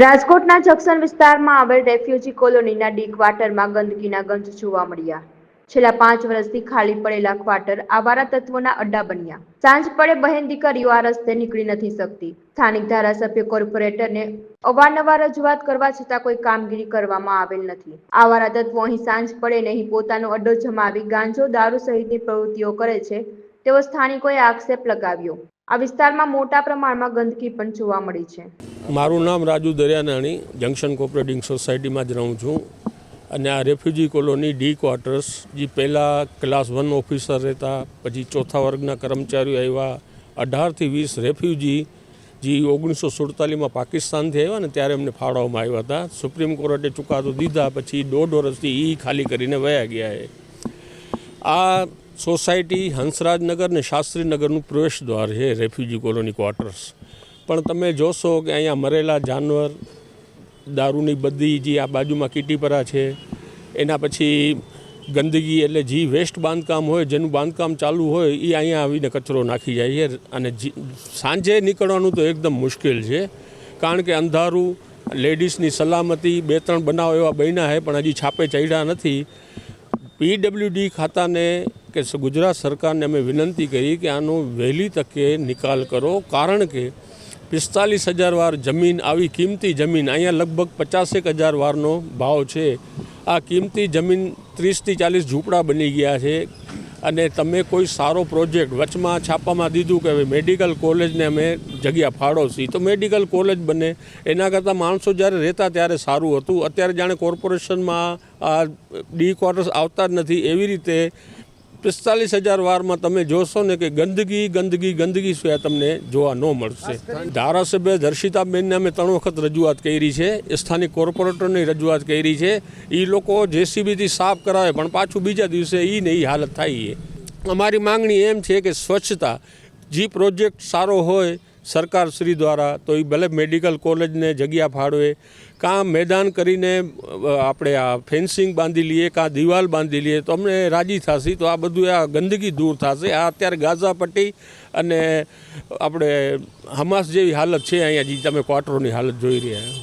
રાજકોટના જક્સન વિસ્તારમાં આવેલ રેફ્યુજી કોલોનીના ડી ક્વાર્ટરમાં ગંદકીના ગંજ જોવા મળ્યા. છેલ્લા પાંચ વર્ષથી ખાલી પડેલા ક્વાર્ટર આવારા તત્વોના અડ્ડા બન્યા. સાંજ પડે બહેન દીકરીઓ આ રસ્તે નીકળી નથી શકતી. સ્થાનિક ધારાસભ્ય કોર્પોરેટરને અવારનવાર રજૂઆત કરવા છતાં કોઈ કામગીરી કરવામાં આવેલ નથી. આવારા તત્વો અહીં સાંજ પડે નહીં પોતાનો અડ્ડો જમાવી ગાંજો, દારૂ સહિતની પ્રવૃત્તિઓ કરે છે. તેવો સ્થાનિકોએ આક્ષેપ લગાવ્યો. આ વિસ્તારમાં મોટા પ્રમાણમાં ગંદકી પણ જોવા મળી છે. મારું નામ રાજુ દરિયાનાણી જંકશન કોઓપરેટિંગ સોસાયટીમાં જ રહું છું. અને આ રેફ્યુજી કોલોની ડી ક્વાર્ટર્સ જે પહેલાં ક્લાસ વન ઓફિસર રહેતા, પછી ચોથા વર્ગના કર્મચારીઓ આવ્યા. અઢારથી વીસ રેફ્યુજી જે ઓગણીસો સુડતાલીસમાં પાકિસ્તાનથી આવ્યા ને ત્યારે એમને ફાળવવામાં આવ્યા હતા. સુપ્રીમ કોર્ટે ચુકાદો દીધા, પછી દોઢ વર્ષથી એ ખાલી કરીને વયા ગયા છે. આ સોસાયટી હંસરાજનગર ને શાસ્ત્રીનગરનું પ્રવેશ દ્વાર છે રેફ્યુજી કોલોની ક્વાર્ટર્સ પણ તમે જોશો કે અહીંયા મરેલા જાનવર, દારૂની બધી જે આ બાજુમાં કીટીપરા છે, એના પછી ગંદકી એટલે જે વેસ્ટ બાંધકામ હોય, જેનું બાંધકામ ચાલુ હોય એ અહીંયા આવીને કચરો નાખી જાય છે. અને સાંજે નીકળવાનું તો એકદમ મુશ્કેલ છે, કારણ કે અંધારું, લેડીઝની સલામતી, બે ત્રણ બનાવ એવા બન્યા છે, પણ હજી છાપે ચડ્યા નથી. પીડબ્લ્યુડી ખાતાને કે ગુજરાત સરકારને અમે વિનંતી કરી કે આનો વહેલી તકે નિકાલ કરો. કારણ કે પિસ્તાલીસ હજાર વાર જમીન, આવી કિંમતી જમીન, અહીંયા લગભગ પચાસેક હજાર વારનો ભાવ છે. આ કિંમતી જમીન ત્રીસથી ચાલીસ ઝૂંપડા બની ગયા છે. અને તમે કોઈ સારો પ્રોજેક્ટ વચમાં છાપામાં દીધું કે મેડિકલ કોલેજને અમે જગ્યા ફાળવશી, તો મેડિકલ કોલેજ બને. એના કરતાં માણસો જ્યારે રહેતા ત્યારે સારું હતું. અત્યારે જાણે કોર્પોરેશનમાં આ ડી ક્વાર્ટર્સ આવતા જ નથી. એવી રીતે પિસ્તાલીસ હજાર વારમાં તમે જોશો ને કે ગંદકી ગંદકી ગંદકી સિવાય તમને જોવા ન મળશે. ધારાસભ્ય દર્શિતાબેનને અમે ત્રણ વખત રજૂઆત કરી છે સ્થાનિક કોર્પોરેટરની રજૂઆત કરી છે. એ લોકો જેસીબીથી સાફ કરાવે, પણ પાછું બીજા દિવસે એ ને એ હાલત થાય છે. અમારી માંગણી એમ છે કે સ્વચ્છતા, જે પ્રોજેક્ટ સારો હોય સરકાર શ્રી દ્વારા, તો એ ભલે મેડિકલ કોલેજને જગ્યા ફાળવે, કાં મેદાન કરીને આપણે આ ફેન્સિંગ બાંધી લઈએ, કાં દિવાલ બાંધી લઈએ, તો અમને રાજી થશે, તો આ બધું આ ગંદકી દૂર થશે. આ અત્યારે ગાઝા પટ્ટી અને આપણે હમાસ જેવી હાલત છે અહીંયા, જે તમે ક્વાર્ટરોની હાલત જોઈ રહ્યા.